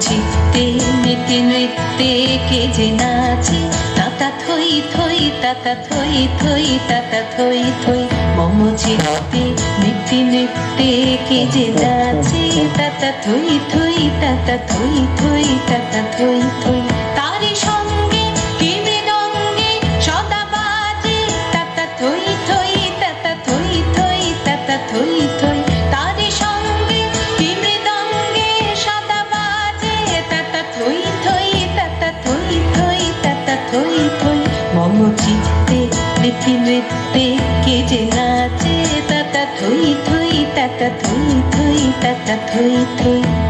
চিত্তে মেতে নৃত্যে কে যে নাচে। তাতা থই থই, তাতা থই থই, তাতা থই থই। মম চিত্তে মেতে নৃত্যে কে যে নাচে। তাতা থই থই, তাতা থই থই, তাতা থই থই। তারি সঙ্গে মম চিত্তে নৃত্যে নৃত্যে কে যে নাচে তাতা থই থই তাতা থই থই তাতা থই থই।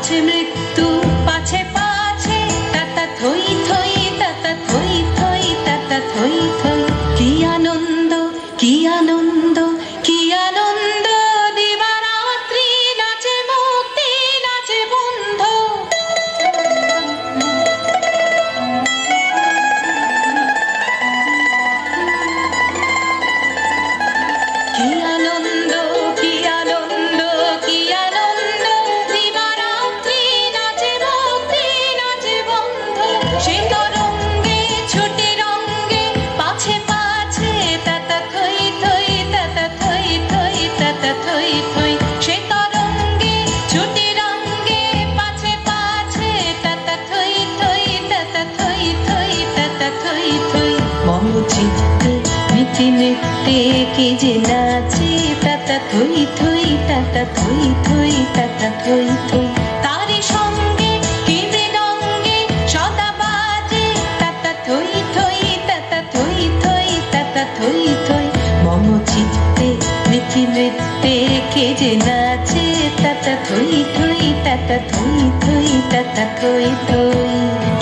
মিটি নৃত্যে কে যে নাচে তাতা থই থই তাতা থই থই তাতা থই থই। তারি সঙ্গে কি মৃদঙ্গে সদা বাজে তাতা থই থই তাতা থই থই তাতা থই থই। মম চিত্তে মিটি নৃত্যে কে যে নাচে তাতা থই থই তাতা থই থই তাতা থই থই।